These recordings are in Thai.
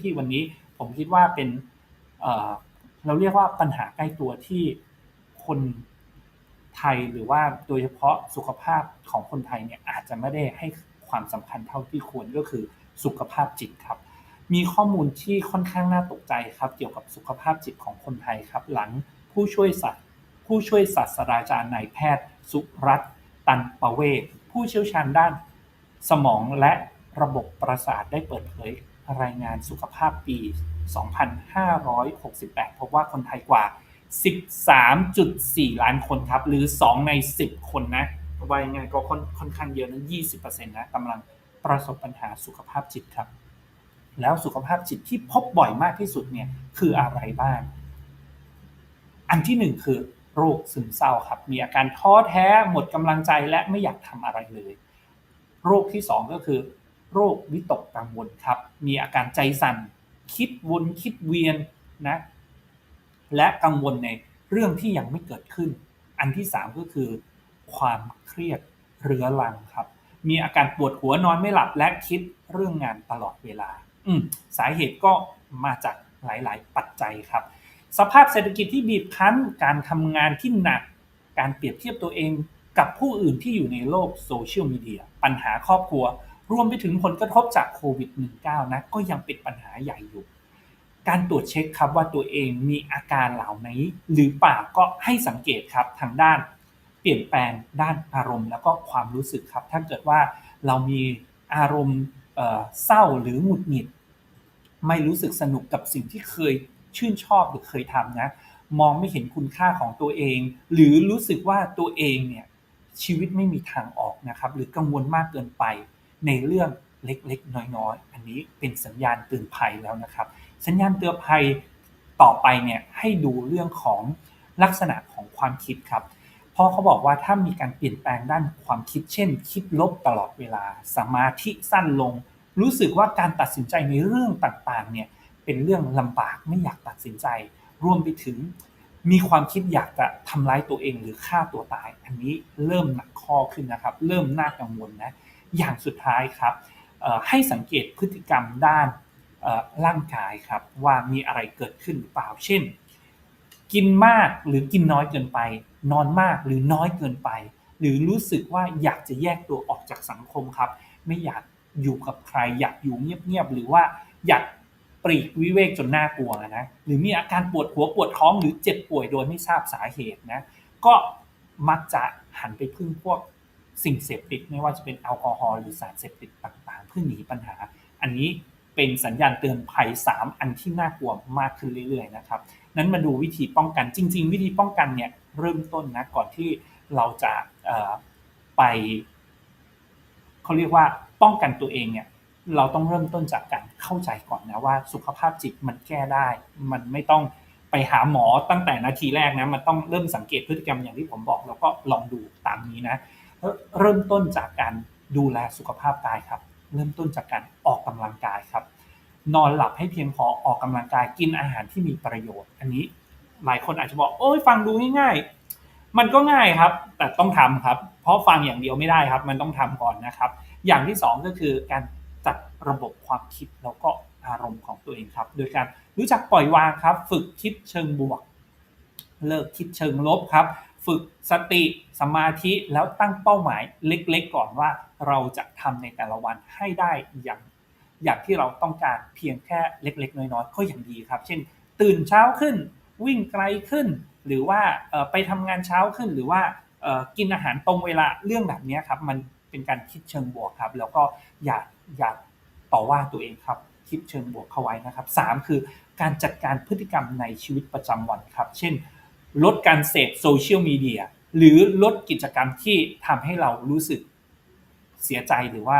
ที่วันนี้ผมคิดว่าเป็นเราเรียกว่าปัญหาใกล้ตัวที่คนไทยหรือว่าโดยเฉพาะสุขภาพของคนไทยเนี่ยอาจจะไม่ได้ให้ความสำคัญเท่าที่ควรก็คือสุขภาพจิตครับ มีข้อมูลที่ค่อนข้างน่าตกใจครับ เกี่ยวกับสุขภาพจิตของคนไทยครับ หลังผู้ช่วยศาสตร์ผู้ช่วยศาสตราจารย์นายแพทย์ สุรัตน์ตันประเวศผู้เชี่ยวชาญด้าน สมองและระบบประสาทได้เปิดเผย รายงานสุขภาพปี 2568 พบว่าคนไทยกว่า 13.4 ล้านคนครับ หรือ 2 ใน 10 คนนะว่ายังไงก็ค่อนค่อนข้างเยอะนะ20%นะกำลังประสบปัญหาสุขภาพจิตครับ แล้วสุขภาพจิตที่พบบ่อยมากที่สุดเนี่ยคืออะไรบ้าง อันที่หนึ่งคือโรคซึมเศร้าครับ มีอาการท้อแท้หมดกำลังใจและไม่อยากทำอะไรเลย โรคที่สองก็คือ โรควิตกกังวลครับ มีอาการใจสั่น คิดวนคิดเวียนนะ และกังวลในเรื่องที่ยังไม่เกิดขึ้น อันที่สามก็คือ ความเครียดเรื้อรังครับ มีอาการปวดหัวนอนไม่หลับและคิดเรื่องงานตลอดเวลา อืสาเหตุก็มาจากหลาย ๆ ปัจจัยครับ สภาพเศรษฐกิจที่บีบคั้น การทำงานที่หนัก การเปรียบเทียบตัวเองกับผู้อื่นที่อยู่ในโลกโซเชียลมีเดีย ปัญหาครอบครัว รวมไปถึงผลกระทบจากโควิด -19 นะก็ยังเป็นปัญหาใหญ่อยู่ การตรวจเช็คครับว่าตัวเองมีอาการเหล่านี้หรือเปล่าก็ให้สังเกตครับทางด้านเปลี่ยนแปลงด้านอารมณ์ แล้วก็ความรู้สึกครับ ถ้าเกิดว่าเรามีอารมณ์เศร้าหรือหงุดหงิด ไม่รู้สึกสนุกกับสิ่งที่เคยชื่นชอบหรือเคยทำนะ มองไม่เห็นคุณค่าของตัวเอง หรือรู้สึกว่าตัวเองเนี่ยชีวิตไม่มีทางออกนะครับ หรือกังวลมากเกินไป ในเรื่องเล็กๆ น้อยๆ อันนี้เป็นสัญญาณเตือนภัยแล้วนะครับ สัญญาณเตือนภัยต่อไปเนี่ยให้ดูเรื่องของลักษณะของความคิดครับเพราะเขาบอกว่าถ้ามีการเปลี่ยนแปลงด้านความคิด เช่น คิดลบตลอดเวลา สมาธิสั้นลง รู้สึกว่าการตัดสินใจในเรื่องต่างๆ เนี่ย เป็นเรื่องลำบากไม่อยากตัดสินใจ รวมไปถึง มีความคิดอยากจะทำร้ายตัวเองหรือฆ่าตัวตาย อันนี้เริ่มหนักข้อขึ้นนะครับ เริ่มน่ากังวลนะ อย่างสุดท้ายครับให้สังเกตพฤติกรรมด้านร่างกายครับว่ามีอะไรเกิดขึ้นหรือเปล่า เช่น กินมากหรือกินน้อยเกินไป นอนมากหรือน้อยเกินไป หรือรู้สึกว่าอยากจะแยกตัวออกจากสังคมครับ ไม่อยากอยู่กับใคร อยากอยู่เงียบๆหรือว่าอยากปรีกวิเวกจนน่ากลัวนะหรือมีอาการปวดหัวปวดท้องหรือเจ็บป่วยโดยไม่ทราบสาเหตุนะก็มักจะหันไปพึ่งพวก สิ่งเสพติดไม่ว่าจะเป็นแอลกอฮอล์หรือสารเสพติดต่างๆ เพื่อหนีปัญหา อันนี้เป็นสัญญาณเตือนภัย 3 อันที่น่ากลัวมากขึ้นเรื่อยๆนะครับ นั้นมาดูวิธีป้องกันจริง ๆ วิธีป้องกันเนี่ยเริ่มต้นนะก่อนที่เราจะไปเขาเรียกว่าป้องกันตัวเองเนี่ยเราต้องเริ่มต้นจากการเข้าใจก่อนนะว่าสุขภาพจิตมันแก้ได้ มันไม่ต้องไปหาหมอตั้งแต่นาทีแรกนะมันต้องเริ่มสังเกตพฤติกรรมอย่างที่ผมบอก แล้วก็ลองดูตามนี้นะ เริ่มต้นจากการดูแลสุขภาพกายครับ เริ่มต้นจากการออกกำลังกายครับ นอนหลับให้เพียงพอออกกำลังกายกินอาหารที่มีประโยชน์ อันนี้หลายคนอาจจะบอกโอ้ยฟังดูง่ายๆ มันก็ง่ายครับ แต่ต้องทำครับ เพราะฟังอย่างเดียวไม่ได้ครับ มันต้องทำก่อนนะครับ อย่างที่ 2 ก็คือการจัดระบบความคิดแล้วก็อารมณ์ของตัวเองครับ โดยการรู้จักปล่อยวางครับ ฝึกคิดเชิงบวก เลิกคิดเชิงลบครับ ฝึกสติสมาธิแล้วตั้งเป้าหมายเล็กๆก่อนว่าเราจะทำในแต่ละวันให้ได้อย่างอย่างที่เราต้องการเพียงแค่เล็ก ๆ น้อยๆก็อย่างดีครับ เช่น ตื่นเช้าขึ้น วิ่งไกลขึ้น หรือว่าไปทำงานเช้าขึ้น หรือว่ากินอาหารตรงเวลาเรื่องแบบนี้ครับ มันเป็นการคิดเชิงบวกครับ แล้วก็อย่าอย่าต่อว่าตัวเองครับ คิดเชิงบวกเข้าไว้นะครับ 3 คือการจัดการพฤติกรรมในชีวิตประจำวันครับ เช่น ลดการเสพโซเชียลมีเดียหรือลดกิจกรรมที่ทำให้เรารู้สึกเสียใจหรือว่า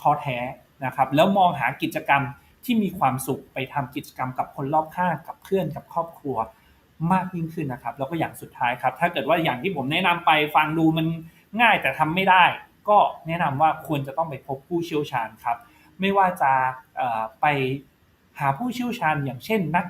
ท้อแท้นะครับ แล้วมองหากิจกรรมที่มีความสุขไปทำกิจกรรมกับคนรอบข้างกับเพื่อนกับครอบครัวมากยิ่งขึ้นนะครับ แล้วก็อย่างสุดท้ายครับ ถ้าเกิดว่าอย่างที่ผมแนะนำไปฟังดูมันง่ายแต่ทำไม่ได้ ก็แนะนำว่าควรจะต้องไปพบผู้เชี่ยวชาญครับ ไม่ว่าจะไปหาผู้เชี่ยวชาญอย่างเช่นนัก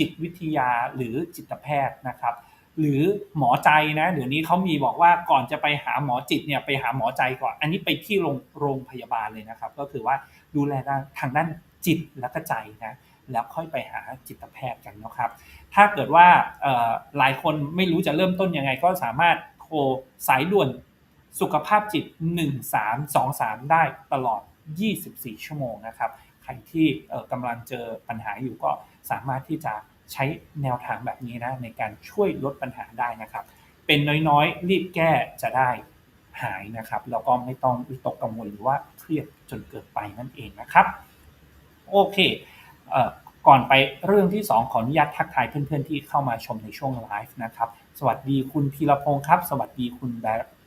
จิตวิทยาหรือจิตแพทย์นะครับ หรือหมอใจนะเดี๋ยวนี้เขามีบอกว่าก่อนจะไปหาหมอจิตเนี่ยไปหาหมอใจก่อน อันนี้ไปที่โรงโรงพยาบาลเลยนะครับ ก็คือว่าดูแลทางด้านจิตและก็ใจนะแล้วค่อยไปหาจิตแพทย์กันนะครับ ถ้าเกิดว่าหลายคนไม่รู้จะเริ่มต้นยังไง ก็สามารถโทรสายด่วนสุขภาพจิต 1323 ได้ตลอด 24 ชั่วโมงนะครับ ใครที่กำลังเจอปัญหาอยู่ก็สามารถที่จะ ใช้แนวทางแบบนี้นะในการช่วยลดปัญหาได้นะครับ เป็นน้อยๆ รีบแก้จะได้หายนะครับแล้วก็ไม่ต้องวิตกกังวลหรือว่าเครียดจนเกินไปนั่นเองนะครับ โอเคเอ่อก่อนไปเรื่องที่ 2 ขออนุญาตทักทายเพื่อนๆที่เข้ามาชมในช่วงไลฟ์นะครับ สวัสดีคุณธีรพงศ์ครับ สวัสดีคุณแบ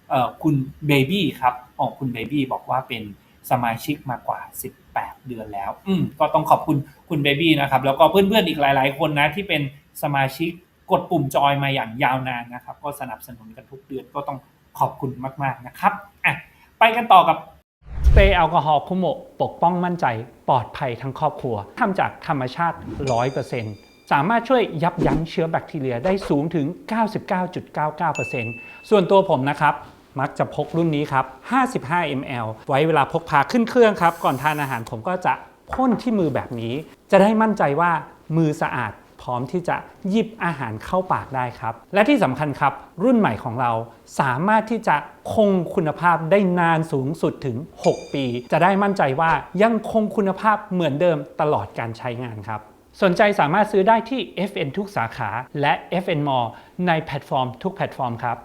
เออคุณเบบี้ครับอ๋อคุณเบบี้บอกว่าเป็น สมาชิกมากว่า 18 เดือนแล้ว อืมก็ต้องขอบคุณคุณเบบี้นะครับ แล้วก็เพื่อนๆอีกหลาย ๆ คนนะที่เป็นสมาชิกกดปุ่มจอยมาอย่างยาวนานนะครับ ก็สนับสนุนกันทุกเดือนก็ต้องขอบคุณมากๆนะครับอะไปกันต่อกับสเปรย์แอลกอฮอล์คุโมะปกป้องมั่นใจปลอดภัยทั้งครอบครัวทำจากธรรมชาติ 100%สามารถช่วยยับยั้งเชื้อแบคทีเรียได้สูงถึง 99.99%ส่วนตัวผมนะครับ มักจะพกรุ่นนี้ครับ 55 ml ไว้เวลาพกพาขึ้นเครื่องครับ ก่อนทานอาหารผมก็จะพ่นที่มือแบบนี้ จะได้มั่นใจว่ามือสะอาดพร้อมที่จะหยิบอาหารเข้าปากได้ครับ และที่สำคัญครับ รุ่นใหม่ของเราสามารถที่จะคงคุณภาพได้นานสูงสุดถึง 6 ปี จะได้มั่นใจว่ายังคงคุณภาพเหมือนเดิมตลอดการใช้งานครับ สนใจสามารถซื้อได้ที่ FN ทุกสาขา และ FN Mall ในแพลตฟอร์มทุกแพลตฟอร์มครับ